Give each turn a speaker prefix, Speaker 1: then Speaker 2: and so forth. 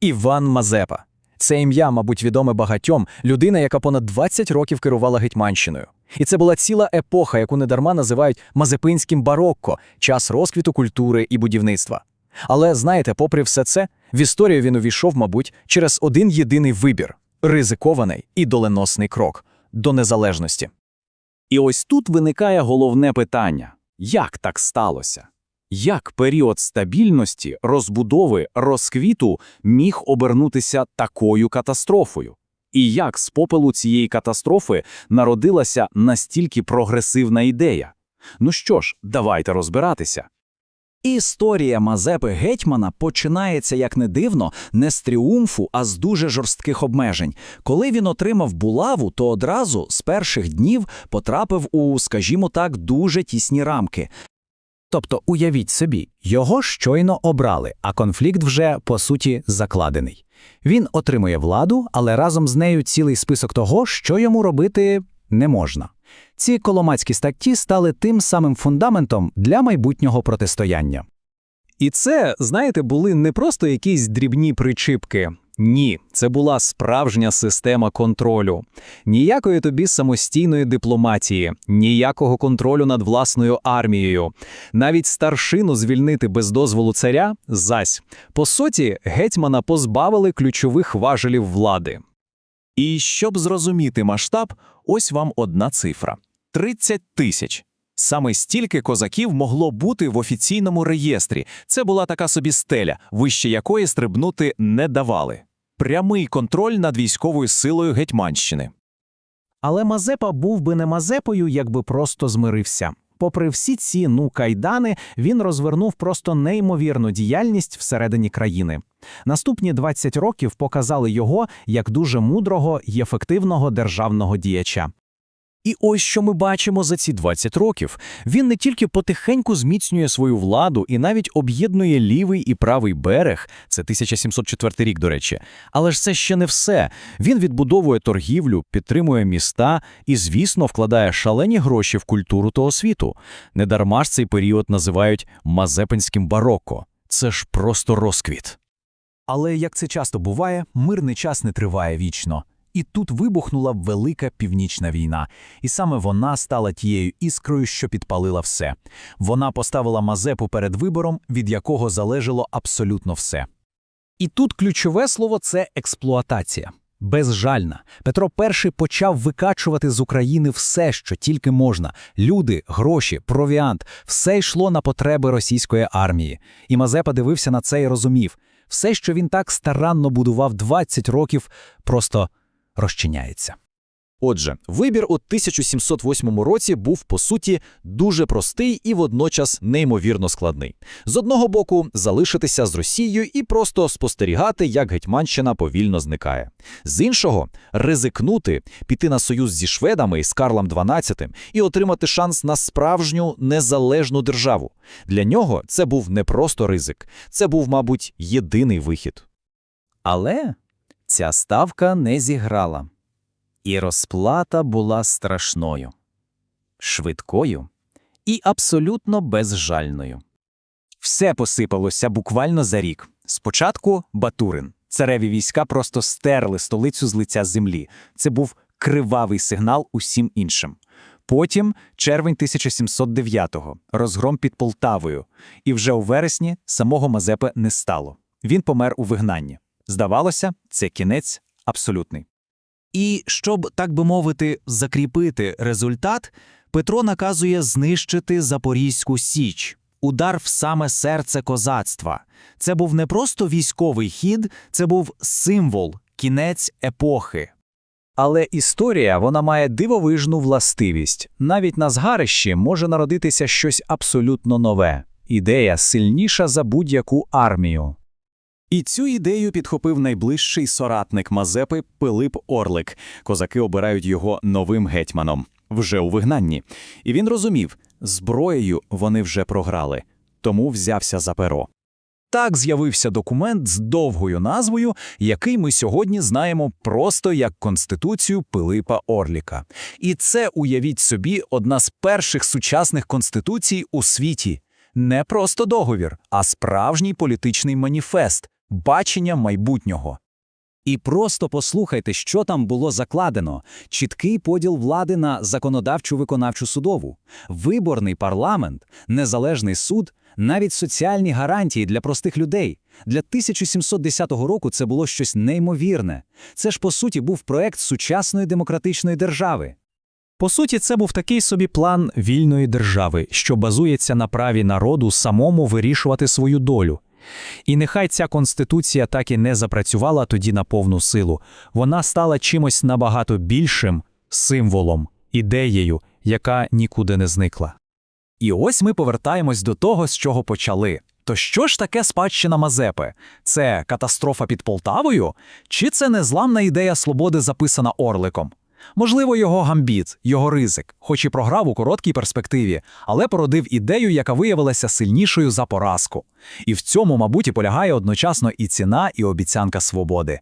Speaker 1: Іван Мазепа. Це ім'я, мабуть, відоме багатьом, людина, яка понад 20 років керувала Гетьманщиною. І це була ціла епоха, яку недарма називають Мазепинським барокко, час розквіту культури і будівництва. Але знаєте, попри все це, в історію він увійшов, мабуть, через один єдиний вибір ризикований і доленосний крок до незалежності.
Speaker 2: І ось тут виникає головне питання: як так сталося? Як період стабільності, розбудови, розквіту міг обернутися такою катастрофою? І як з попелу цієї катастрофи народилася настільки прогресивна ідея? Ну що ж, давайте розбиратися.
Speaker 3: Історія Мазепи Гетьмана починається, як не дивно, не з тріумфу, а з дуже жорстких обмежень. Коли він отримав булаву, то одразу з перших днів потрапив у, скажімо так, дуже тісні рамки.
Speaker 4: Тобто, уявіть собі, його щойно обрали, а конфлікт вже, по суті, закладений. Він отримує владу, але разом з нею цілий список того, що йому робити не можна. Ці коломацькі статті стали тим самим фундаментом для майбутнього протистояння.
Speaker 1: І це, знаєте, були не просто якісь дрібні причипки. Ні, це була справжня система контролю. Ніякої тобі самостійної дипломатії, ніякого контролю над власною армією. Навіть старшину звільнити без дозволу царя зась. По суті, гетьмана позбавили ключових важелів влади.
Speaker 2: І щоб зрозуміти масштаб, ось вам одна цифра: 30 тисяч. Саме стільки козаків могло бути в офіційному реєстрі. Це була така собі стеля, вище якої стрибнути не давали. Прямий контроль над військовою силою Гетьманщини.
Speaker 5: Але Мазепа був би не Мазепою, якби просто змирився. Попри всі ці ну кайдани, він розвернув просто неймовірну діяльність всередині країни. Наступні 20 років показали його як дуже мудрого й ефективного державного діяча.
Speaker 1: І ось що ми бачимо за ці 20 років. Він не тільки потихеньку зміцнює свою владу і навіть об'єднує лівий і правий берег, це 1704 рік, до речі. Але ж це ще не все. Він відбудовує торгівлю, підтримує міста і, звісно, вкладає шалені гроші в культуру того світу. Недарма ж цей період називають Мазепинським барокко. Це ж просто розквіт.
Speaker 5: Але як це часто буває, мирний час не триває вічно. І тут вибухнула велика північна війна, і саме вона стала тією іскрою, що підпалила все. Вона поставила Мазепу перед вибором, від якого залежало абсолютно все.
Speaker 4: І тут ключове слово це експлуатація. Безжальна. Петро І почав викачувати з України все, що тільки можна: люди, гроші, провіант, все йшло на потреби російської армії. І Мазепа дивився на це і розумів: все, що він так старанно будував 20 років, просто розчиняється.
Speaker 1: Отже, вибір у 1708 році був по суті дуже простий і водночас неймовірно складний. З одного боку, залишитися з Росією і просто спостерігати, як Гетьманщина повільно зникає. З іншого, ризикнути, піти на союз зі шведами і з Карлом XII і отримати шанс на справжню незалежну державу. Для нього це був не просто ризик, це був, мабуть, єдиний вихід.
Speaker 3: Але ця ставка не зіграла. І розплата була страшною, швидкою і абсолютно безжальною.
Speaker 2: Все посипалося буквально за рік. Спочатку Батурин. Цареві війська просто стерли столицю з лиця землі. Це був кривавий сигнал усім іншим. Потім червень 1709-го, розгром під Полтавою. І вже у вересні самого Мазепи не стало. Він помер у вигнанні. Здавалося, це кінець абсолютний.
Speaker 6: І щоб, так би мовити, закріпити результат, Петро наказує знищити Запорізьку Січ, удар в саме серце козацтва. Це був не просто військовий хід, це був символ, кінець епохи.
Speaker 4: Але історія вона має дивовижну властивість. Навіть на згарищі може народитися щось абсолютно нове. Ідея сильніша за будь-яку армію.
Speaker 2: І цю ідею підхопив найближчий соратник Мазепи Пилип Орлик. Козаки обирають його новим гетьманом вже у вигнанні. І він розумів, зброєю вони вже програли, тому взявся за перо.
Speaker 5: Так з'явився документ з довгою назвою, який ми сьогодні знаємо просто як Конституцію Пилипа Орліка. І це, уявіть собі, одна з перших сучасних конституцій у світі. Не просто договір, а справжній політичний маніфест,
Speaker 2: бачення майбутнього.
Speaker 3: І просто послухайте, що там було закладено: чіткий поділ влади на законодавчу, виконавчу, судову, виборний парламент, незалежний суд, навіть соціальні гарантії для простих людей. Для 1710 року це було щось неймовірне. Це ж по суті був проект сучасної демократичної держави.
Speaker 4: По суті, це був такий собі план вільної держави, що базується на праві народу самому вирішувати свою долю. І нехай ця конституція так і не запрацювала тоді на повну силу, вона стала чимось набагато більшим символом, ідеєю, яка нікуди не зникла.
Speaker 2: І ось ми повертаємось до того, з чого почали. То що ж таке спадщина Мазепи? Це катастрофа під Полтавою? Чи це незламна ідея свободи, записана Орликом? Можливо, його гамбіт, його ризик, хоч і програв у короткій перспективі, але породив ідею, яка виявилася сильнішою за поразку. І в цьому, мабуть, і полягає одночасно і ціна, і обіцянка свободи.